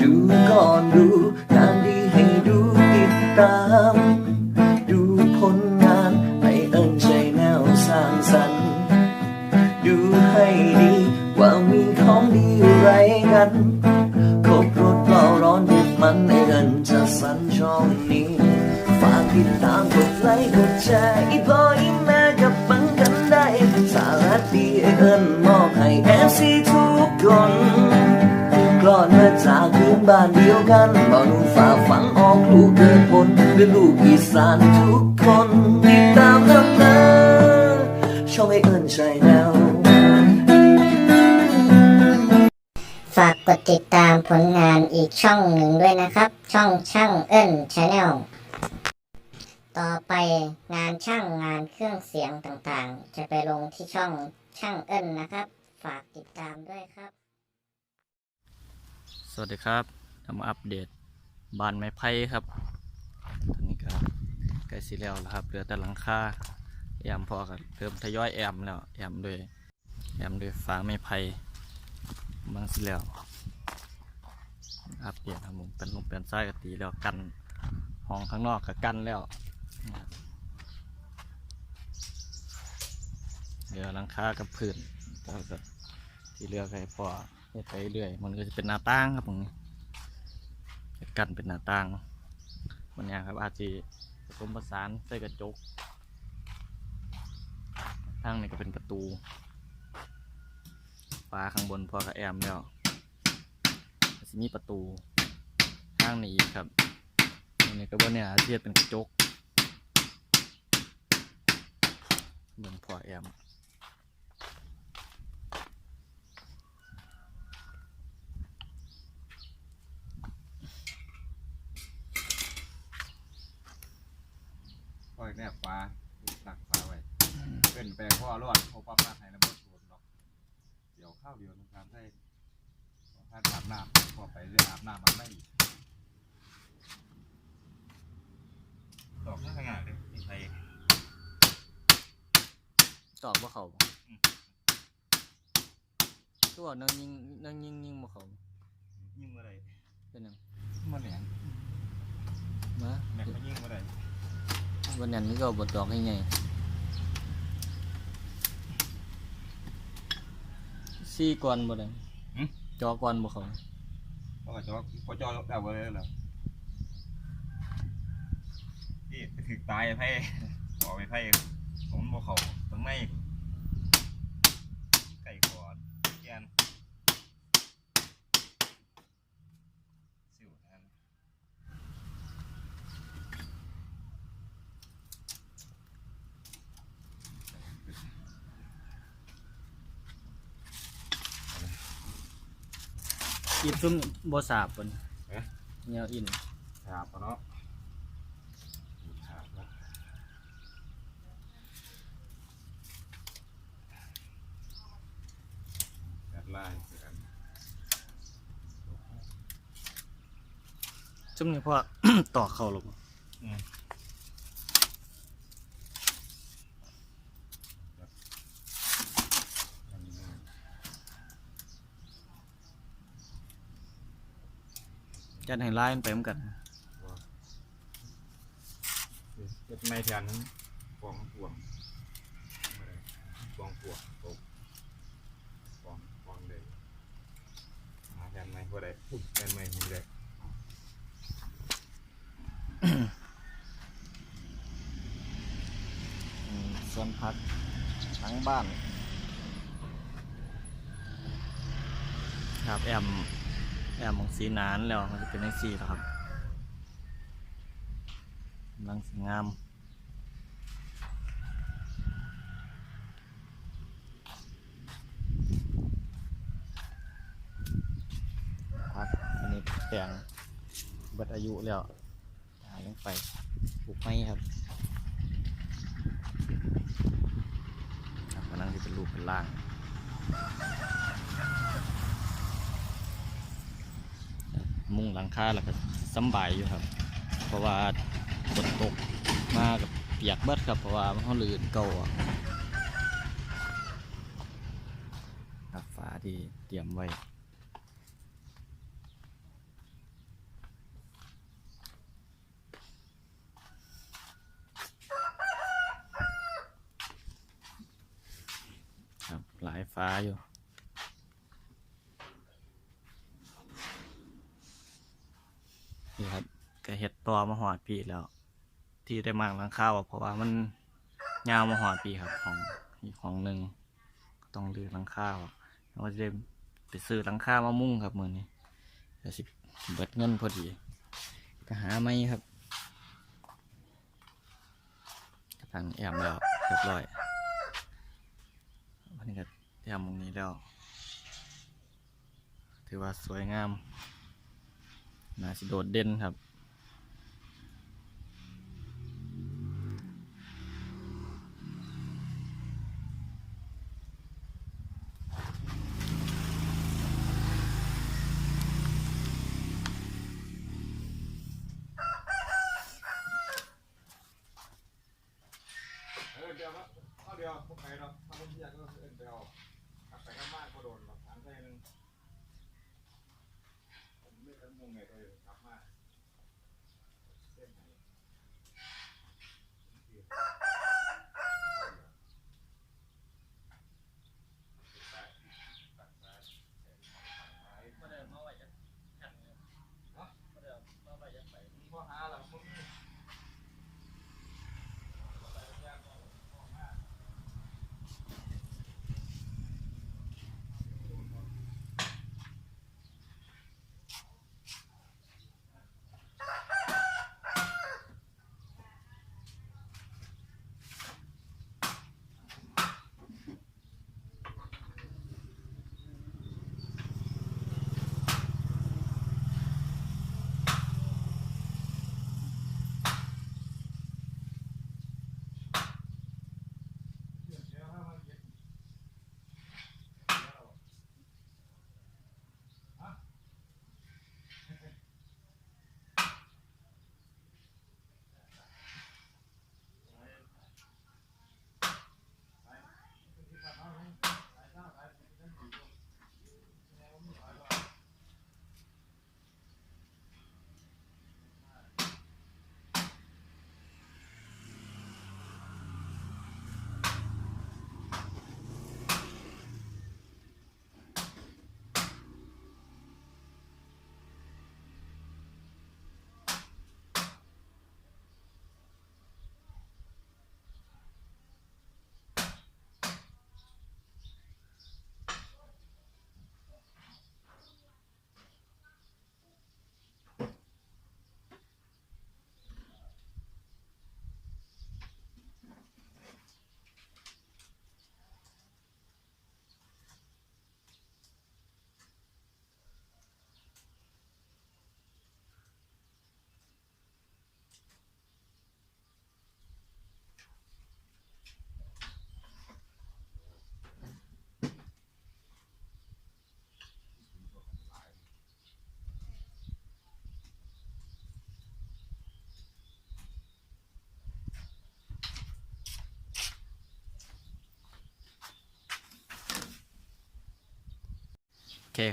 ดูก่อนดูงานดีให้ดูติดตาม ดูผลงานให้เอิญใจแนวสร้างสรรค์ดูให้ดีว่ามีของดีอะไรกันครบรถเราร้อนดึกมันในเอิญจะสั่นช่องนี้ ฝากติดตามกดไลค์กดแชร์อีบ บ้านเดียวกันบ่หนูฝ่าฝังออกลูกเกิดผลเป็นลูกอีสานทุกคนติดตามนำนะช่องไอเอิญใจแนวฝากกดติดตามผลงานอีกช่องหนึ่งด้วยนะครับ ช่องช่างเอิ้นชาแนลต่อไปงานช่างงานเครื่องเสียงต่างๆ จะไปลงที่ช่องช่างเอิ้นนะครับ ฝากติดตามด้วยครับ วัสดีครับเรามาอัปเดตบานไม้ไผ่ครับตอนนี้ก็ใกล้สิแล้วแล้วครับเหลือแต่หลังคาแอมพอก็เริ่มทยอยแอมแล้วแอมด้วยแอมด้วยฟ้าไม้ไผ่บางสิแล้วอัปเดตครับผมเป็นลมเป็นไส้กตีแล้วกันห้องข้างนอกก็กันแล้วนะครับเหลือหลังคากับพื้นแล้วก็ที่เลือกให้พอ ไปเรื่อยมันก็จะเป็นหน้าต่างครับผมกันเป็นหน้าต่างมันเนี้ยครับอาจจะผสมผสานใส่กระจกทางนี้ก็เป็นประตูฟ้าข้างบนพอกระแอมแล้วก็จะมีประตูทางนี้อีกครับอันนี้ก็บนเนี่ยอาจจะเฮ็ดเป็นกระจกเบิ่งพอแอม คอยแนบฟ้าหลักฟ้าไว้เป็นแปลงพ่อรอดเขาปั๊มน้ำให้แล้วหมดส่วนหรอกเดี๋ยวข้าวเดียวทำการให้ท่านอาบน้ำพอไปเรื่องอาบน้ำมันไม่อีกดอกข้างงานเลยมีใครตอบว่าเขาบ่ตัวนั่งยิงนั่งยิงยิงบ่เขายิ่งเมื่อไรเป็นหยังมันแหนมาแหนมันยิ่งเมื่อไร วันนั้นนี่ก็บดดอกให้ไงซี่ก่อนบ่ได้จอก่อนบ่เขาพอกระจอกพอจอได้เบอร์เลยเหรอพี่ถึกตายไพ่บอกไปไพ่ผมบอกเขาตรงในไก่ก่อนแกนสิวนั่น อินซุ่มบ่สาบเพิ่นเอ๊ะ แนวอินครับเนาะครับเนาะแอดไลน์คือกันซุ่มนี่พอต่อเข้าลงอืม อันนี้ จัดให้ลายมันไปเหมือนกันเจ็ดไม่แทนนั้นฟองพวงไม่ได้ฟองพวงตกฟองฟองเลยหาแทนไม่ก็ได้อุ๊ยแทนไม่ไม่ได้อืมส่วนพักทั้งบ้าน ครับแอม แอมองสีนานแล้วมันจะเป็นจังซี่แล้วครับกำลังสวยงามพักอันนี้แปลงบิดอายุแล้วหายังไปปลูกไม้ครับครับกำลังที่เป็นรูปเป็นร่าง มุงหลังคาแล้วก็สบายอยู่ครับ เพราะว่าฝนตกมากับเปียกเบิดครับเพราะว่ามันเขาลื่นเก่าครับฝาที่เตรียมไว้หลายฟ้าอยู่ เห็ดต่อมาหอดปีแล้ว ที่ได้มากหลังข้าวเพราะว่ามันยาวมาหอดปีครับของอีกของหนึ่งต้องรื้อหลังข้าวแล้วก็จะได้ไปซื้อหลังข้าวมามุ่งครับมือนี้เดี๋ยวสิเบิดเงินพอดีก็หาไม่ครับกระทันแอมแล้วเรียบร้อยวันนี้ก็แอมตรงนี้แล้วถือว่าสวยงามน่าสิโดดเด่นครับ เออเดี๋ยวครับเอา เดียวพวกใครเนาะถ้าผมอยก็เอินไปเอากลับไปข้างบ้านก็โดนหรอกถามใครนึงผมไม่ทันมงไงตัวเองกลับมาเส้นไหนข้อหาหลังมึง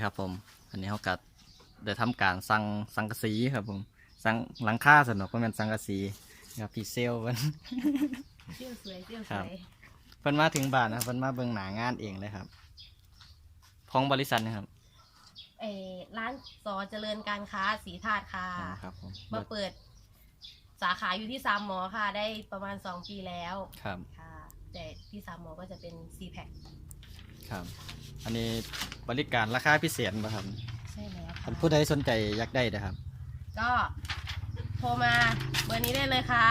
ครับผม อันนี้เขากัดได้ทำการสั่งสังกะสีครับผมสั่งหลังคาสนอกก็เป็นสังกะสีครับพี่เซลเพิ่นเที่ยวสวยเที่ยวคสรับวยเพิ่นมาถึงบ้านนะเพิ่นมาเบิ่งหนางานเองเลยครับของบริษัทนะครับเออร้านซอเจริญการค้าสีธาตุค่ะอ๋อครับผมมาเปิด สาขาอยู่ที่สามหมอค่ะ ได้ประมาณสองปีแล้วครับ ค่ะ แต่ที่สามหมอก็จะเป็น c p a c ครับ อันนี้บริการราคาพิเศษป่ะครับใช่แล้วค่ะท่านผู้ใดสนใจอยากได้นะครับ ก็โทรมาเบอร์นี้ได้เลยค่ะ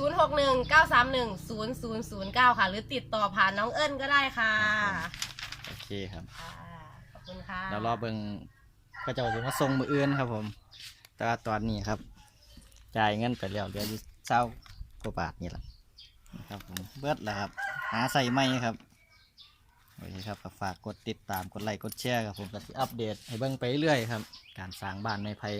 0619310009 ค่ะ หรือติดต่อผ่านน้องเอิญก็ได้ค่ะโอเคครับค่ะขอบคุณค่ะแล้วรอเบิ่งก็จะมาส่งมืออื่นครับ ผม แต่ว่าตอนนี้ครับ จ่ายเงินไปแล้วเหลืออยู่เศร้ากว่าบาทนี่แหละ นะครับผมเบิดแล้วครับ หาใส่ไม่ครับโอเคครับฝากกดติดตามกดไลค์กดแชร์ครับผมก็สิอัปเดตให้เบิ่งไปเรื่อยครับ การสร้างบ้านไม้ไผ่